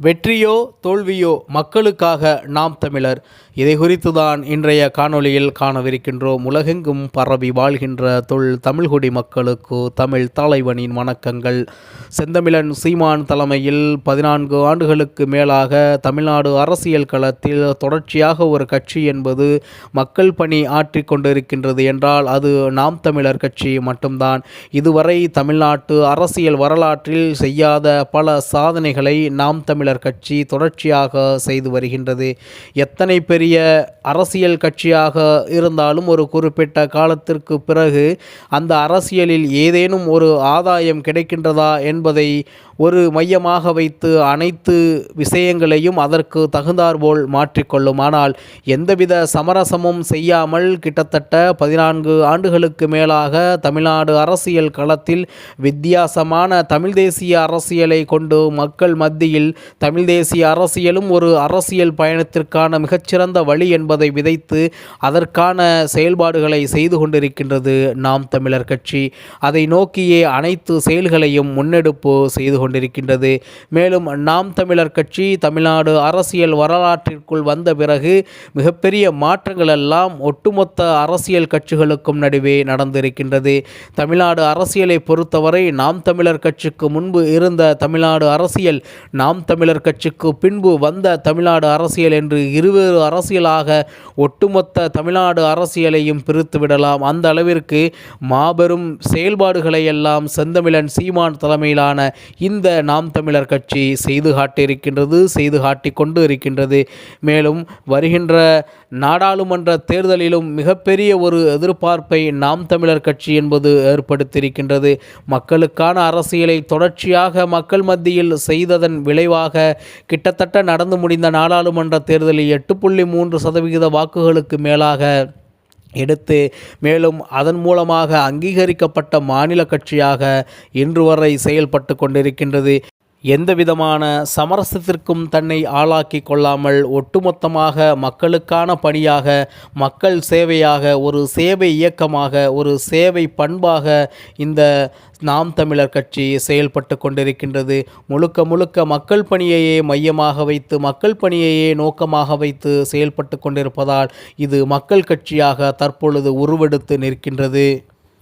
வெற்றியோ தோல்வியோ மக்களுக்காக நாம் தமிழர். இதை குறித்து தான் இன்றைய காணொளியில் காணவிருக்கின்றோம். உலகெங்கும் பரவி வாழ்கின்ற தொல் தமிழ்குடி மக்களுக்கு தமிழ் தலைவனின் வணக்கங்கள். செந்தமிழன் சீமான் தலைமையில் பதினான்கு ஆண்டுகளுக்கு மேலாக தமிழ்நாடு அரசியல் களத்தில் தொடர்ச்சியாக ஒரு கட்சி என்பது மக்கள் பணி ஆற்றி கொண்டிருக்கின்றது என்றால் அது நாம் தமிழர் கட்சி மட்டும்தான். இதுவரை தமிழ்நாட்டு அரசியல் வரலாற்றில் செய்யாத பல சாதனைகளை நாம் தமிழர் கட்சி தொடர்ச்சியாக செய்து வருகின்றது. எத்தனை பெரிய அரசியல் கட்சியாக இருந்தாலும் ஒரு குறிப்பிட்ட காலத்திற்கு பிறகு அந்த அரசியலில் ஏதேனும் ஒரு ஆதாயம் கிடைக்கின்றதா என்பதை ஒரு மையமாக வைத்து அனைத்து விஷயங்களையும் அதற்கு தகுந்தாற்போல் மாற்றிக்கொள்ளும். ஆனால் எந்தவித சமரசமும் செய்யாமல் கிட்டத்தட்ட பதினான்கு ஆண்டுகளுக்கு மேலாக தமிழ்நாடு அரசியல் களத்தில் வித்தியாசமான தமிழ் தேசிய அரசியலை கொண்டு மக்கள் மத்தியில் தமிழ் தேசிய அரசியலும் ஒரு அரசியல் பயணத்திற்கான மிகச்சிறந்த வழி என்பதை விதைத்து அதற்கான செயல்பாடுகளை செய்து கொண்டிருக்கின்றது நாம் தமிழர் கட்சி. அதை நோக்கியே அனைத்து செயல்களையும் முன்னெடுப்பு செய்து கொண்டிருக்கின்றது. மேலும் நாம் தமிழர் கட்சி தமிழ்நாடு அரசியல் வரலாற்றிற்குள் வந்த பிறகு மிகப்பெரிய மாற்றங்கள் எல்லாம் ஒட்டுமொத்த அரசியல் கட்சிகளுக்கும் நடுவே நடந்திருக்கின்றது. தமிழ்நாடு அரசியலை பொறுத்தவரை நாம் தமிழர் கட்சிக்கு முன்பு இருந்த தமிழ்நாடு அரசியல் நாம் தமிழர் கட்சிக்கு பின்பு வந்த தமிழ்நாடு அரசியல் என்று இருவேறு அரசியலாக ஒட்டுமொத்த தமிழ்நாடு அரசியலையும் பிரித்து விடலாம். அந்த அளவிற்கு மாபெரும் செயல்பாடுகளை எல்லாம் செந்தமிழன் சீமான் தலைமையிலான இந்த இந்த நாம் தமிழர் கட்சி செய்து காட்டியிருக்கின்றது செய்து காட்டி கொண்டு இருக்கின்றது. மேலும் வருகின்ற நாடாளுமன்ற தேர்தலிலும் மிகப்பெரிய ஒரு எதிர்பார்ப்பை நாம் தமிழர் கட்சி என்பது ஏற்படுத்தியிருக்கின்றது. மக்களுக்கான அரசியலை தொடர்ச்சியாக மக்கள் மத்தியில் செய்ததன் விளைவாக கிட்டத்தட்ட நடந்து முடிந்த நாடாளுமன்ற தேர்தலில் எட்டு புள்ளி மூன்று சதவிகித வாக்குகளுக்கு மேலாக எடுத்து மேலும் அதன் மூலமாக அங்கீகரிக்கப்பட்ட மாநில கட்சியாக இன்று வரை செயல்பட்டு கொண்டிருக்கின்றது. எந்த விதமான சமரசத்திற்கும் தன்னை ஆளாக்கி கொள்ளாமல் ஒட்டுமொத்தமாக மக்களுக்கான பணியாக மக்கள் சேவையாக ஒரு சேவை இயக்கமாக ஒரு சேவை பண்பாக இந்த நாம் தமிழர் கட்சி செயல்பட்டு கொண்டிருக்கின்றது. முழுக்க முழுக்க மக்கள் பணியையே மையமாக வைத்து மக்கள் பணியையே நோக்கமாக வைத்து செயல்பட்டு கொண்டிருப்பதால் இது மக்கள் கட்சியாக தற்பொழுது உருவெடுத்து நிற்கின்றது.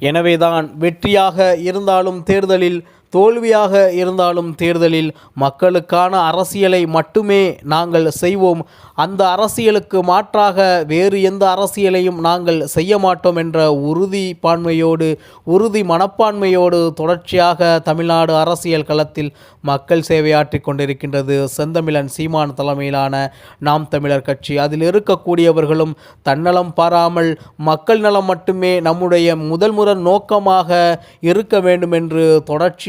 எனவேதான் வெற்றியாக இருந்தாலும் தேர்தலில் தோல்வியாக இருந்தாலும் தேர்தலில் மக்களுக்கான அரசியலை மட்டுமே நாங்கள் செய்வோம். அந்த அரசியலுக்கு மாற்றாக வேறு எந்த அரசியலையும் நாங்கள் செய்ய மாட்டோம் என்ற உறுதிப்பான்மையோடு உறுதி மனப்பான்மையோடு தொடர்ச்சியாக தமிழ்நாடு அரசியல் களத்தில் மக்கள் சேவையாற்றி கொண்டிருக்கின்றது. செந்தமிழன் சீமான் தலைமையிலான நாம் தமிழர் கட்சி. அதில் இருக்கக்கூடியவர்களும் தன்னலம் பாராமல் மக்கள் நலம் மட்டுமே நம்முடைய முதல் முதல் நோக்கமாக இருக்க வேண்டும் என்று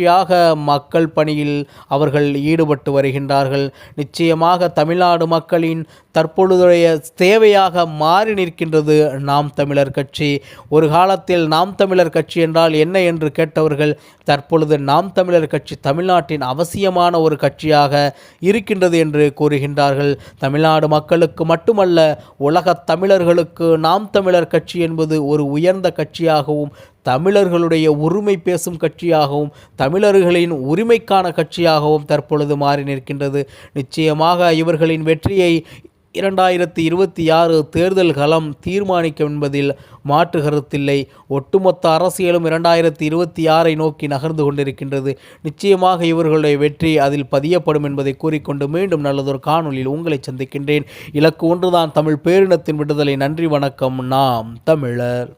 தொடர்ச்சியாக மக்கள் பணியில் அவர்கள் ஈடுபட்டு வருகின்றார்கள். நிச்சயமாக தமிழ்நாடு மக்களின் தற்பொழுதைய தேவையாக மாறி நிற்கின்றது நாம் தமிழர் கட்சி. ஒரு காலத்தில் நாம் தமிழர் கட்சி என்றால் என்ன என்று கேட்டவர்கள் தற்பொழுது நாம் தமிழர் கட்சி தமிழ்நாட்டின் அவசியமான ஒரு கட்சியாக இருக்கின்றது என்று கூறுகின்றார்கள். தமிழ்நாடு மக்களுக்கு மட்டுமல்ல உலகத் தமிழர்களுக்கு நாம் தமிழர் கட்சி என்பது ஒரு உயர்ந்த கட்சியாகவும் தமிழர்களுடைய உரிமை பேசும் கட்சியாகவும் தமிழர்களின் உரிமைக்கான கட்சியாகவும் தற்பொழுது மாறி நிற்கின்றது. நிச்சயமாக இவர்களின் வெற்றியை இரண்டாயிரத்தி இருபத்தி ஆறு தேர்தல் களம் தீர்மானிக்கும் என்பதில் மாற்று கருத்தில்லை. ஒட்டுமொத்த அரசியலும் இரண்டாயிரத்தி இருபத்தி ஆறை நோக்கி நகர்ந்து கொண்டிருக்கின்றது. நிச்சயமாக இவர்களுடைய வெற்றி அதில் பதியப்படும் என்பதை கூறிக்கொண்டு மீண்டும் நல்லதொரு காணொலியில் உங்களை சந்திக்கின்றேன். இலக்கு ஒன்றுதான் தமிழ் பேரினத்தின் விடுதலை. நன்றி வணக்கம். நாம் தமிழர்.